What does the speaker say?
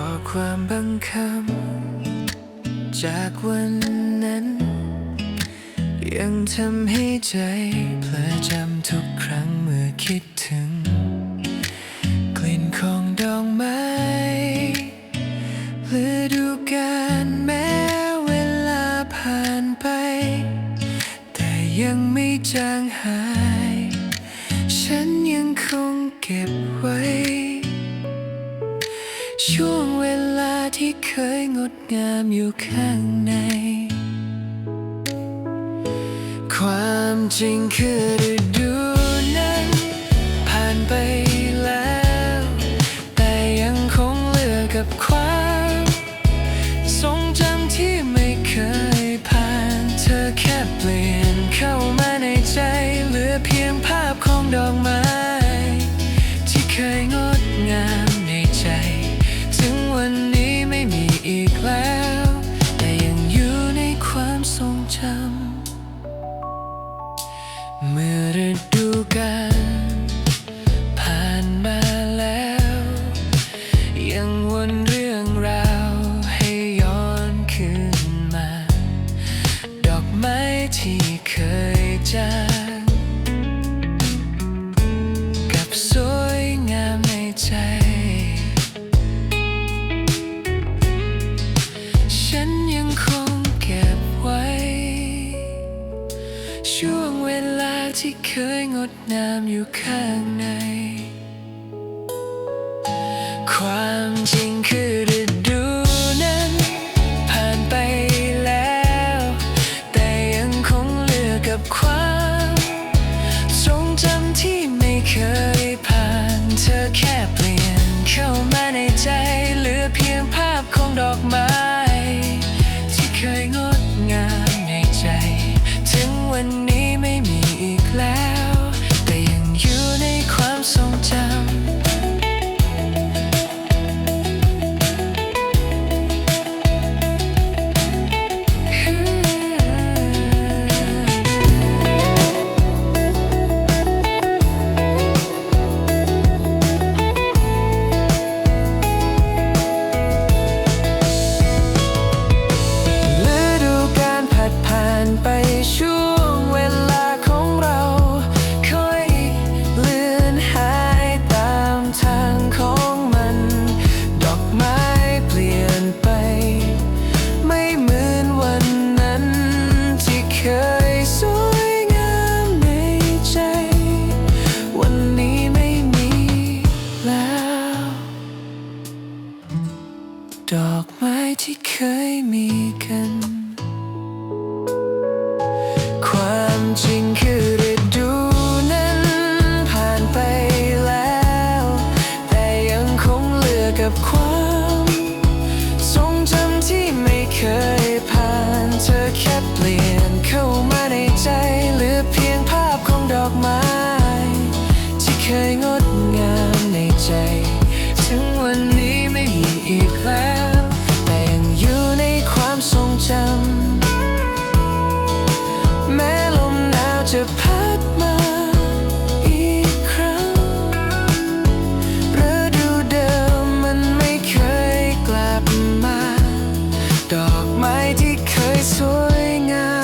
ข้อความบางคำจากวันนั้น ยังทำให้ใจเพลอจำทุกครั้งเมื่อคิดถึง กลิ่นของดอกไม้ฤดูกาลแม้เวลาผ่านไป แต่ยังไม่จางหาย ฉันยังคงเก็บไว้ ที่เคยงดงามอยู่ข้างใน ความจริงคือฤดู ที่เคยจางกับสวยงามในใจ ฉันยังคงเก็บไว้ ช่วงเวลาที่เคยงดงามอยู่ข้างใน ความจริงคือ เข้ามาในใจ เหลือเพียงภาพของดอกไม้ ดอกไม้ที่เคยมีกัน ความจริงคือฤดูนั้นผ่านไปแล้ว แต่ยังคงเหลือกับความทรงจำที่ไม่เคยผ่านเธอแค่เปลี่ยนเข้ามา ไม้ที่เคยสวยงาม